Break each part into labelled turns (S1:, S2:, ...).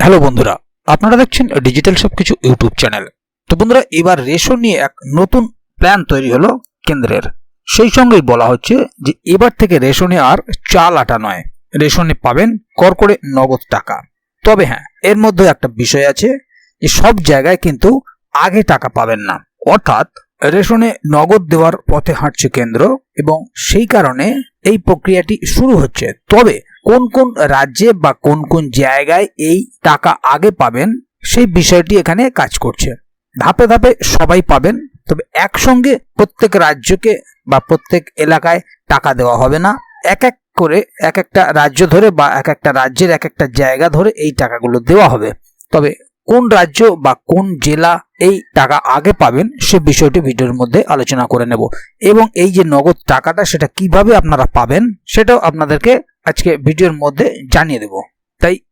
S1: Hello বন্ধুরা, আপনারা দেখছেন ডিজিটাল সবকিছু ইউটিউব চ্যানেল। তো বন্ধুরা, এবার রেশন নিয়ে এক নতুন প্ল্যান তৈরি হলো কেন্দ্রের। সেই সঙ্গেই বলা হচ্ছে যে, এবার থেকে রেশনে আর চাল আটা নয়। রেশনে পাবেন কর করে নগদ টাকা। তবে হ্যাঁ এর মধ্যে একটা বিষয় আছে যে, সব জায়গায় কিন্তু আগে টাকা পাবেন না। অর্থাৎ রেশনে নগদ দেওয়ার পথে হাঁটছে কেন্দ্র এবং সেই কারণে এই প্রক্রিয়াটি শুরু হচ্ছে। তবে কোন কোন রাজ্যে বা কোন কোন জায়গায় এই টাকা আগে পাবেন, সেই বিষয়টি এখানে কাজ করছে। ধাপে ধাপে সবাই পাবেন, তবে একসঙ্গে প্রত্যেক রাজ্যকে বা প্রত্যেক এলাকায় টাকা দেওয়া হবে না। এক এক করে এক একটা রাজ্য ধরে বা এক একটা রাজ্যের এক একটা জায়গা ধরে এই টাকাগুলো দেওয়া হবে। তবে কোন রাজ্য বা কোন জেলা এই টাকা আগে পাবেন সে বিষয়টি ভিডিওর মধ্যে আলোচনা করে নেব। এবং এই যে নগদ টাকাটা সেটা কীভাবে আপনারা পাবেন সেটাও আপনাদেরকে আজকে ভিডিওর মধ্যে জানিয়ে দেব।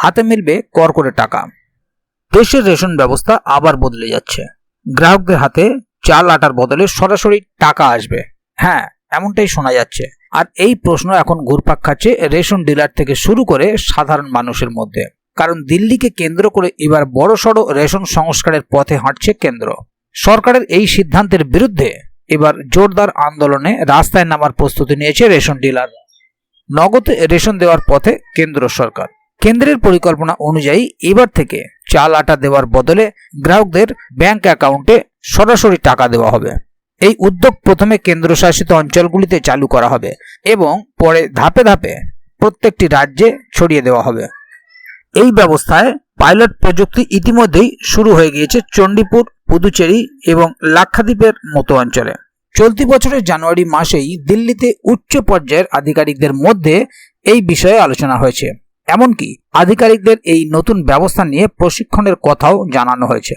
S1: হাতে মিলবে কর করে টাকা। দেশের রেশন ব্যবস্থা আবার বদলে যাচ্ছে। গ্রাহকদের হাতে চাল আটার বদলে সরাসরি টাকা আসবে। হ্যাঁ এমনটাই শোনা যাচ্ছে। আর এই প্রশ্ন এখন ঘুরপাক খাচ্ছে রেশন ডিলার থেকে শুরু করে সাধারণ মানুষের মধ্যে। কারণ দিল্লিকে কেন্দ্র করে এবার বড়সড় রেশন সংস্কারের পথে হাঁটছে কেন্দ্র। সরকারের এই সিদ্ধান্তের বিরুদ্ধে এবার জোরদার আন্দোলনে রাস্তায় নামার প্রস্তুতি নিয়েছে রেশন ডিলার নগদে রেশন দেওয়ার পথে কেন্দ্র সরকার। কেন্দ্রের পরিকল্পনা অনুযায়ী এবার থেকে চাল আটা দেওয়ার বদলে গ্রাহকদের ব্যাংক অ্যাকাউন্টে সরাসরি টাকা দেওয়া হবে। এই উদ্যোগ প্রথমে কেন্দ্রশাসিত অঞ্চলগুলিতে চালু করা হবে এবং পরে ধাপে ধাপে প্রত্যেকটি রাজ্যে ছড়িয়ে দেওয়া হবে। এই ব্যবস্থায় পাইলট প্রযুক্তি ইতিমধ্যেই শুরু হয়ে গিয়েছে চণ্ডীপুর, পুদুচেরি এবং লাক্ষাদ্বীপের মতো অঞ্চলে। চলতি বছরের জানুয়ারি মাসেই দিল্লিতে উচ্চ পর্যায়ের আধিকারিকদের মধ্যে এই বিষয়ে আলোচনা হয়েছে। এমনকি আধিকারিকদের এই নতুন ব্যবস্থা নিয়ে প্রশিক্ষণের কথাও জানানো হয়েছে।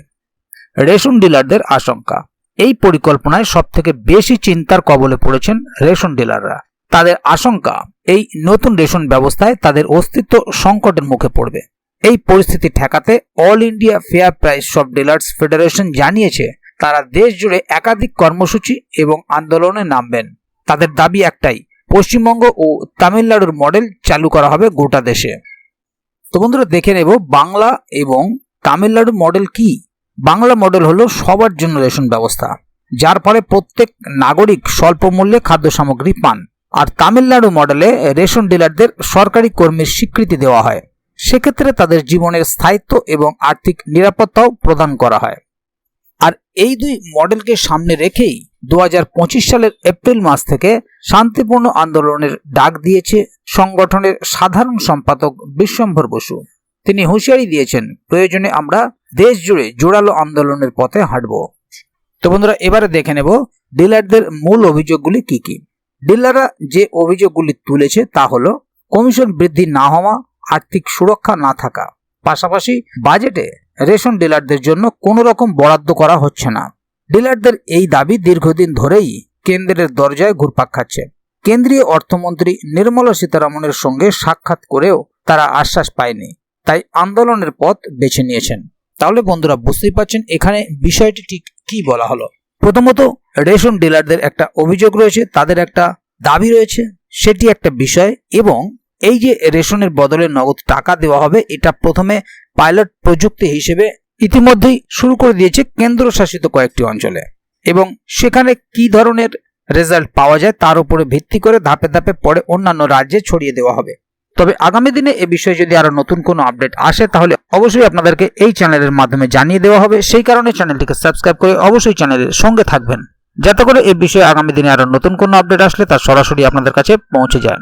S1: রেশন ডিলারদের আশঙ্কা, এই পরিকল্পনায় সবথেকে বেশি চিন্তার কবলে পড়েছেন রেশন ডিলাররা। তাদের আশঙ্কা, এই নতুন রেশন ব্যবস্থায় তাদের অস্তিত্ব সংকটের মুখে পড়বে। এই পরিস্থিতি ঠেকাতে all India fair price shop dealers federation জানিয়েছে, তারা দেশ জুড়ে একাধিক কর্মসূচি এবং আন্দোলনে নামবেন। তাদের দাবি একটাই পশ্চিমবঙ্গ ও তামিলনাড়ুর মডেল চালু করা হবে গোটা দেশে। তো বন্ধুরা, দেখে নেব বাংলা এবং তামিলনাড়ু মডেল কি? বাংলা মডেল হলো সবার জন্য রেশন ব্যবস্থা, যার ফলে প্রত্যেক নাগরিক স্বল্প মূল্যে খাদ্য সামগ্রী পান। আর তামিলনাড়ু মডেলে রেশন ডিলারদের সরকারি কর্মীর স্বীকৃতি দেওয়া হয়। সেক্ষেত্রে তাদের জীবনের স্থায়িত্ব এবং আর্থিক নিরাপত্তাও প্রদান করা হয়। আর এই দুই মডেলকে সামনে রেখেই দু হাজার পঁচিশ সালের এপ্রিল মাস থেকে শান্তিপূর্ণ আন্দোলনের ডাক দিয়েছে সংগঠনের সাধারণ সম্পাদক বিশ্বম্ভর বসু। তিনি হুঁশিয়ারি দিয়েছেন, প্রয়োজনে আমরা দেশ জুড়ে জোরালো আন্দোলনের পথে হাঁটব। তো বন্ধুরা, এবারে দেখে নেব ডিলারদের মূল অভিযোগগুলি কি কি। ডিলাররা যে অভিযোগগুলি তুলেছে তা হল, কমিশন বৃদ্ধি না হওয়া, আর্থিক সুরক্ষা না থাকা, পাশাপাশি বাজেটে রেশন ডিলারদের জন্য কোনো রকম বরাদ্দ করা হচ্ছে না। ডিলারদের এই দাবি দীর্ঘদিন ধরেই কেন্দ্রের দরজায় ঘুরপাক খাচ্ছে। কেন্দ্রীয় অর্থমন্ত্রী নির্মলা সীতারামনের সঙ্গে সাক্ষাৎ করেও তারা আশ্বাস পায়নি, তাই আন্দোলনের পথ বেছে নিয়েছেন। তাহলে বন্ধুরা, বুঝতেই পারছেন এখানে বিষয়টি ঠিক কি বলা হলো? প্রথমত, রেশন ডিলারদের একটা অভিযোগ রয়েছে, তাদের একটা দাবি রয়েছে, সেটি একটা বিষয় এবং এই যে রেশনের বদলে নগদ টাকা দেওয়া হবে, এটা প্রথমে পাইলট প্রযুক্তি হিসেবে ইতিমধ্যেই শুরু করে দিয়েছে কেন্দ্রশাসিত কয়েকটি অঞ্চলে। এবং সেখানে কি ধরনের রেজাল্ট পাওয়া যায় তার উপরে ভিত্তি করে ধাপে ধাপে পরে অন্যান্য রাজ্যে ছড়িয়ে দেওয়া হবে। তবে আগামী দিনে এ বিষয়ে যদি আরও নতুন কোনো আপডেট আসে, তাহলে অবশ্যই আপনাদেরকে এই চ্যানেলের মাধ্যমে জানিয়ে দেওয়া হবে। সেই কারণে চ্যানেলটিকে সাবস্ক্রাইব করে অবশ্যই চ্যানেলের সঙ্গে থাকবেন। যাতে করে এ বিষয়ে আগামী দিনে আরও নতুন কোনো আপডেট আসলে তা সরাসরি আপনাদের কাছে পৌঁছে যায়।